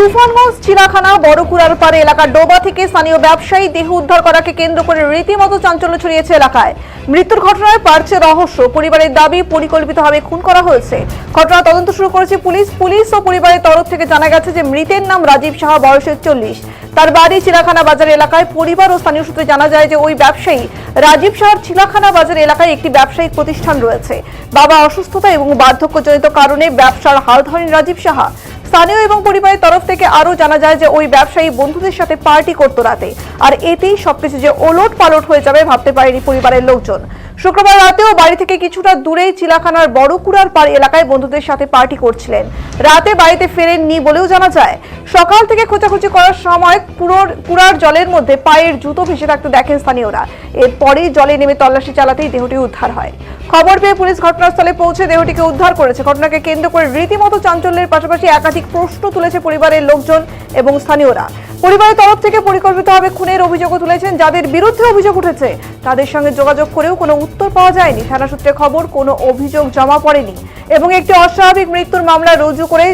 তুফানগঞ্জ চিড়াখানা বড়কুড়ার পাড়ে এলাকার ডোবা থেকে স্থানীয় ব্যবসায়ী দেহ উদ্ধার করাকে কেন্দ্র করে রীতিমতো চাঞ্চল্য ছড়িয়েছে এলাকায়। মৃত্যুর ঘটনায় পারছে রহস্য। পরিবারের দাবি, পরিকল্পিতভাবে খুন করা হয়েছে। ঘটনা তদন্ত শুরু করেছে পুলিশ। পুলিশ ও পরিবারের তরফ থেকে জানা গেছে যে মৃতের নাম রাজীব সাহা বয়সের চল্লিশ। তার বাড়ি চিড়াখানা বাজার এলাকায়। পরিবার ও স্থানীয় সূত্রে জানা যায় যে ওই ব্যবসায়ী রাজীব সাহার চিড়াখানা বাজার এলাকায় একটি ব্যবসায়িক প্রতিষ্ঠান রয়েছে। বাবা অসুস্থতা এবং বার্ধক্যজনিত কারণে ব্যবসার হাল ধরেন রাজীব সাহা। স্থানীয় এবং পরিবারের তরফ থেকে আরও জানা যায় যে ওই ব্যবসায়ী বন্ধুদের সাথে পার্টি করতো রাতে। আর এতেই সবকিছু যে ওলট পালট হয়ে যাবে ভাবতে পারেনি পরিবারের লোকজন। শুক্রবার রাতেও বাড়ি থেকে কিছুটা দূরেই চিলাখানার বড়কুড়ার পাড় এলাকায় বন্ধুদের সাথে পার্টি করছিলেন। রাতে বাড়িতে ফেরেননি বলেও জানা যায়। সকাল থেকে খোঁজাখুঁজি করার সময় পুরোর কুড়ার জলের মধ্যে পায়ের জুতো ভেসে থাকতে দেখেন স্থানীয়রা। এরপরেই জলে নেমে তল্লাশি চালাতেই দেহটি উদ্ধার হয়। খবর পেয়ে পুলিশ ঘটনাস্থলে পৌঁছে দেহটিকে উদ্ধার করেছে। ঘটনাকে কেন্দ্র করে রীতিমতো চাঞ্চল্যের পাশাপাশি একাধিক প্রশ্ন তুলেছে পরিবারের লোকজন এবং স্থানীয়রা। পরিবারের তরফ থেকে পরিকল্পিতভাবে খুনের অভিযোগও তুলেছেন। যাদের বিরুদ্ধে অভিযোগ উঠেছে, তাদের সঙ্গে যোগাযোগ করেও কোনো উত্তর পাওয়া যায়নি। থানা সূত্রে খবর, কোনো অভিযোগ জমা পড়েনি এবং একটি অস্বাভাবিক মৃত্যুর মামলা রুজু করে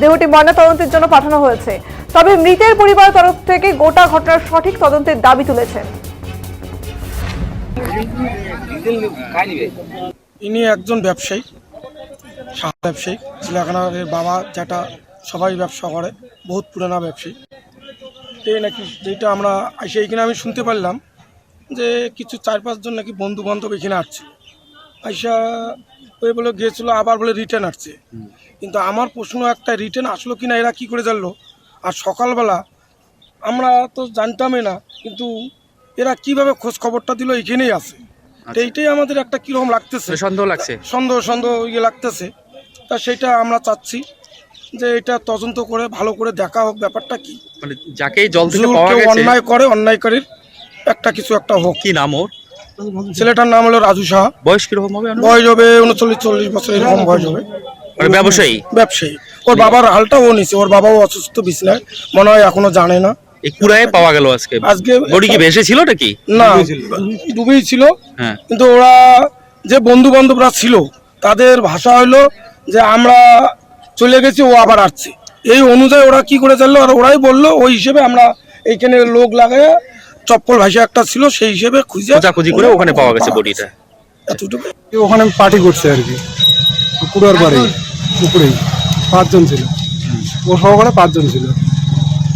দেহটি ময়নাতদন্তের জন্য পাঠানো হয়েছে। তবে মৃতের পরিবারের তরফ থেকে গোটা ঘটনার সঠিক তদন্তের দাবি তুলেছেন। ইনি একজন ব্যবসায়ী ব্যবসায়ী। চিলাখানার বাবা যেটা সবাই ব্যবসা করে, বহুত পুরানা ব্যবসায়ী। এই নাকি যেটা আমরা এসে এখানে আমি শুনতে পারলাম যে কিছু চার পাঁচজন নাকি বন্ধু বান্ধব এখানে আসছে। আইসা ওই বলে গিয়েছিল আবার বলে রিটার্ন আসছে। কিন্তু আমার প্রশ্ন একটা রিটার্ন আসলো কি না এরা কী করে জানলো? আর সকালবেলা আমরা তো জানতামই না কিন্তু এরা কীভাবে খোঁজ খবরটা দিল এখানেই আছে। এইটাই আমাদের একটা কীরকম লাগতেছে। সন্দেহ লাগছে। সন্দেহ সন্দেহ ইয়ে লাগতেছে। তা সেটা আমরা চাচ্ছি। যে এটা তদন্ত করে ভালো করে দেখা হোক ব্যাপারটা কি। মানে যাকেই জল থেকে পাওয়া গেছে অন্যায় করে অন্যায়কারীর একটা কিছু একটা হোক। কি নাম ওর? ছেলেটার নাম হলো রাজু সাহা। বয়স কীরকম হবে বয়স হবে উনচল্লিশ চল্লিশ বছর এরকম বয়স হবে। মানে ব্যবসায়ী? ব্যবসায়ী। ওর বাবার হালটা ও নিছে ওর বাবাও অসুস্থ বিছনায়। মনে হয় এখনও জানে না। এই কুড়ায় পাওয়া গেল আজকে। আজকে বডি কি ভেসে ছিল নাকি? না ডুবেই ছিল। হ্যাঁ। কিন্তু ওরা যে বন্ধু বান্ধবরা ছিল তাদের ভাষা হলো যে আমরা চলে গেছি ও আবার আসছে। এই অনুযায়ী ওরা কি করে জানলো? আর ওরাই বলল ওই হিসেবে আমরা এইখানে লোক লাগায় চপ্পল ভাষা একটা ছিল সেই হিসেবে খুঁজে খোঁজাখুঁজি করে ওখানে পাওয়া গেছে বডিটা। এতটুকু। ওখানে পার্টি করছে আর কি। পুকুরের বাড়ি পুকুরেই। পাঁচজন ছিল। ও সহকারে পাঁচজন ছিল।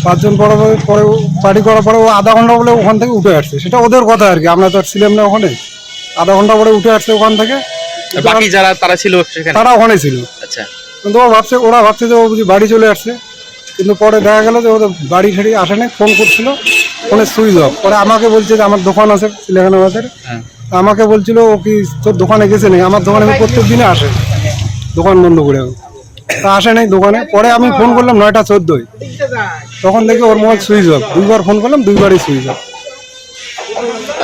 পাঁচজন পরে পরে পার্টি করার পরে ও আধা ঘণ্টা বলে ওখান থেকে উঠে আসছে। সেটা ওদের কথা আর কি আমরা তো আর ছিলাম না ওখানে। আধা ঘণ্টা পরে উঠে আসছে ওখান থেকে। বাকি যারা তারা ছিল সেখানে? তারা ওখানে ছিল। আচ্ছা। কিন্তু ও ভাবছে ওরা ভাবছে যে ও বুঝি বাড়ি চলে আসছে। কিন্তু পরে দেখা গেল যে ওদের বাড়ি ঠাড়ি আসে নাই ফোন করছিল ফোনে সুইচ অফ। পরে আমাকে বলছে যে আমার দোকান আছে সিলেখানা বাজারে হ্যাঁ আমাকে বলছিল ও কি তোর দোকানে গেছে নাকি? আমার দোকানে প্রত্যেক দিনে আসে দোকান বন্ধ করে। তা আসে নাই দোকানে। পরে আমি ফোন করলাম নয়টা চোদ্দোই তখন দেখি ওর মোবাইল সুইচ অফ। দুইবার ফোন করলাম দুইবারই সুইচ অফ।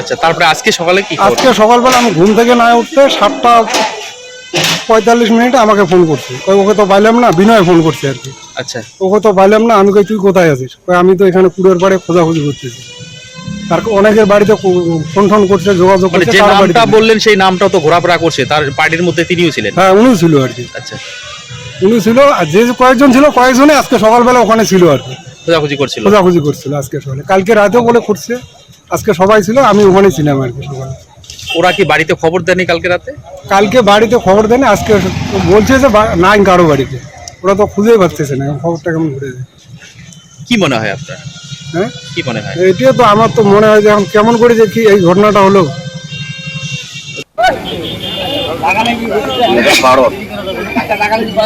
আচ্ছা তারপরে আজকে সকালে কি আজকে সকালবেলা আমি ঘুম থেকে না উঠতে সাতটা পঁয়তাল্লিশ মিনিটে আমাকে ফোন করছে। কই ওকে তো পাইলাম না বিনয় ফোন করছে আর কি। আচ্ছা। ওকে তো পাইলাম না আমি কই তুই কোথায় আছিস? কই আমি তো এখানে কুড়ের পাড়ে খোঁজাখুঁজি করতেছি। তার অনেকের বাড়িতে ফোন ফোন করছে যোগাযোগ মানে করছে যে নামটা বললেন সেই নামটা তো ঘোরাফেরা করছে তার পার্টির মধ্যে তিনিও ছিলেন। হ্যাঁ উনিও ছিল আর কি। আচ্ছা। উনি ছিল আর যে কয়েকজন ছিল কয়েকজনই আজকে সকালবেলা ওখানে ছিল আর কি। খোঁজাখুঁজি করছিল। খোঁজাখুঁজি করছিল আজকে সকালে। কালকে রাতেও বলে করছে আজকে সবাই ছিল আমি ওখানে ছিলাম আর কি সকালে। ওরা কি বাড়িতে খবর দেয়নি কালকে রাতে? কালকে বাড়িতে খবর দেয়নি আজকে বলছে যে বা- নাই কারও বাড়িতে। ওরা তো খুঁজেই পাচ্ছে না খবরটা কেমন ঘুরে যায়। কি মনে হয় আপনার? হ্যাঁ? কি মনে হয়? এটিও তো আমার তো মনে হয় যে এখন কেমন করে যে কি এই ঘটনাটা হলো।